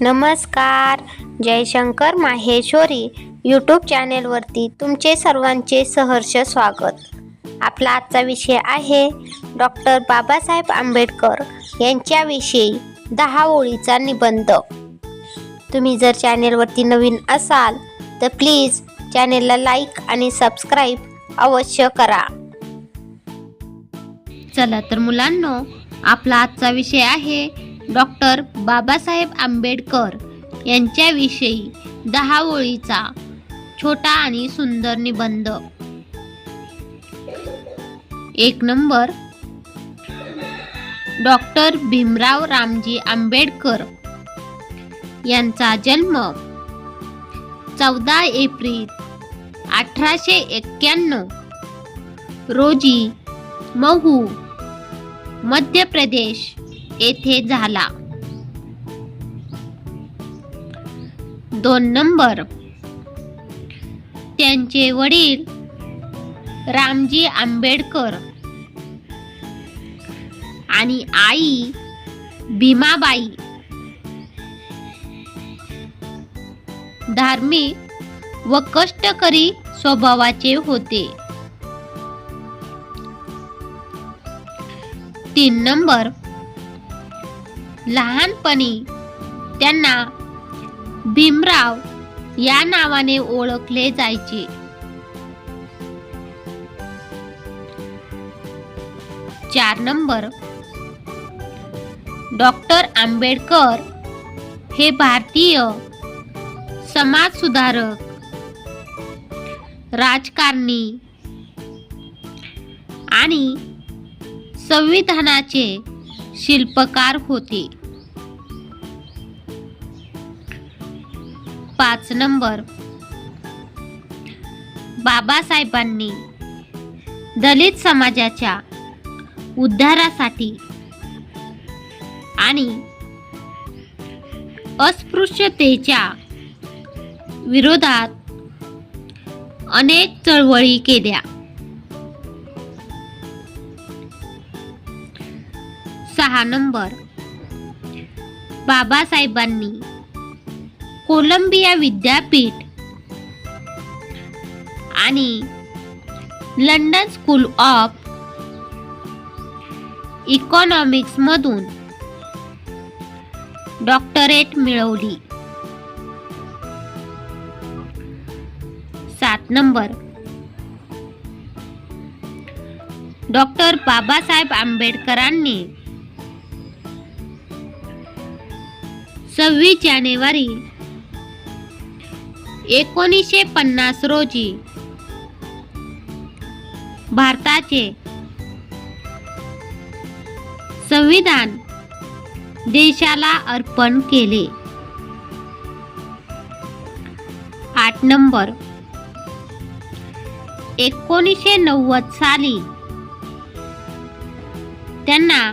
नमस्कार. जयशंकर माहेश्वरी यूट्यूब चॅनेलवरती तुमचे सर्वांचे सहर्ष स्वागत. आपला आजचा विषय आहे डॉक्टर बाबासाहेब आंबेडकर यांच्याविषयी दहा ओळीचा निबंध. तुम्ही जर चॅनेलवरती नवीन असाल तर प्लीज चॅनेलला लाईक आणि सबस्क्राईब अवश्य करा. चला तर मुलांनो आपला आजचा विषय आहे डॉक्टर बाबासाहेब आंबेडकर यांच्याविषयी दहा ओळीचा छोटा आणि सुंदर निबंध. एक नंबर. डॉक्टर भीमराव रामजी आंबेडकर यांचा जन्म चौदा एप्रिल अठराशे एक्क्याण्णव रोजी महू मध्य प्रदेश येथे झाला. दोन नंबर. त्यांचे वडील रामजी आंबेडकर आणि आई भीमाबाई. धार्मिक व कष्टकरी स्वभावाचे होते. तीन नंबर. लहानपणी त्यांना भीमराव या नावाने ओळखले जायचे. चार नंबर. डॉक्टर आंबेडकर हे भारतीय समाज सुधारक राजकारणी आणि संविधानाचे शिल्पकार होते. पाच नंबर. बाबासाहेबांनी दलित समाजाच्या उद्धारासाठी आणि अस्पृश्यतेच्या विरोधात अनेक चळवळी केल्या. सहा नंबर. बाबासाहेबांनी कोलंबिया विद्यापीठ. आणि लंडन स्कूल ऑफ इकॉनॉमिक्स मधून डॉक्टरेट मिळवली. सात नंबर. डॉक्टर बाबासाहेब आंबेडकरांनी सव्वीस जानेवारी एकोणीसशे पन्नास रोजी भारताचे संविधान देशाला अर्पण केले. आठ नंबर. एकोणीसशे नव्वद साली त्यांना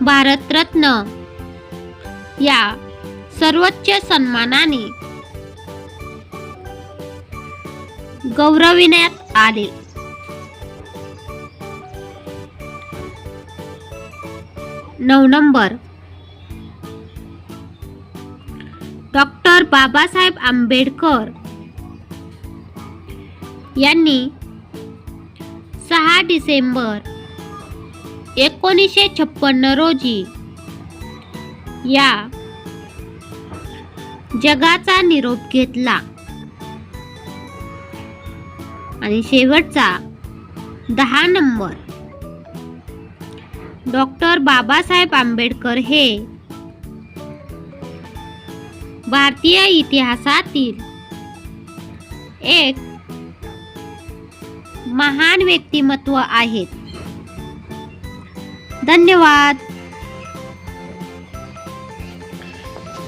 भारतरत्न या सर्वोच्च सन्मानाने गौरविण्यात आले. नऊ नंबर. डॉक्टर बाबासाहेब आंबेडकर यांनी सहा डिसेंबर एकोणीसशे छप्पन्न रोजी या. जगाचा निरोप घेतला. आणि शेवटचा दहा नंबर. डॉक्टर बाबासाहेब आंबेडकर हे भारतीय इतिहासातील एक महान व्यक्तिमत्व आहेत. धन्यवाद.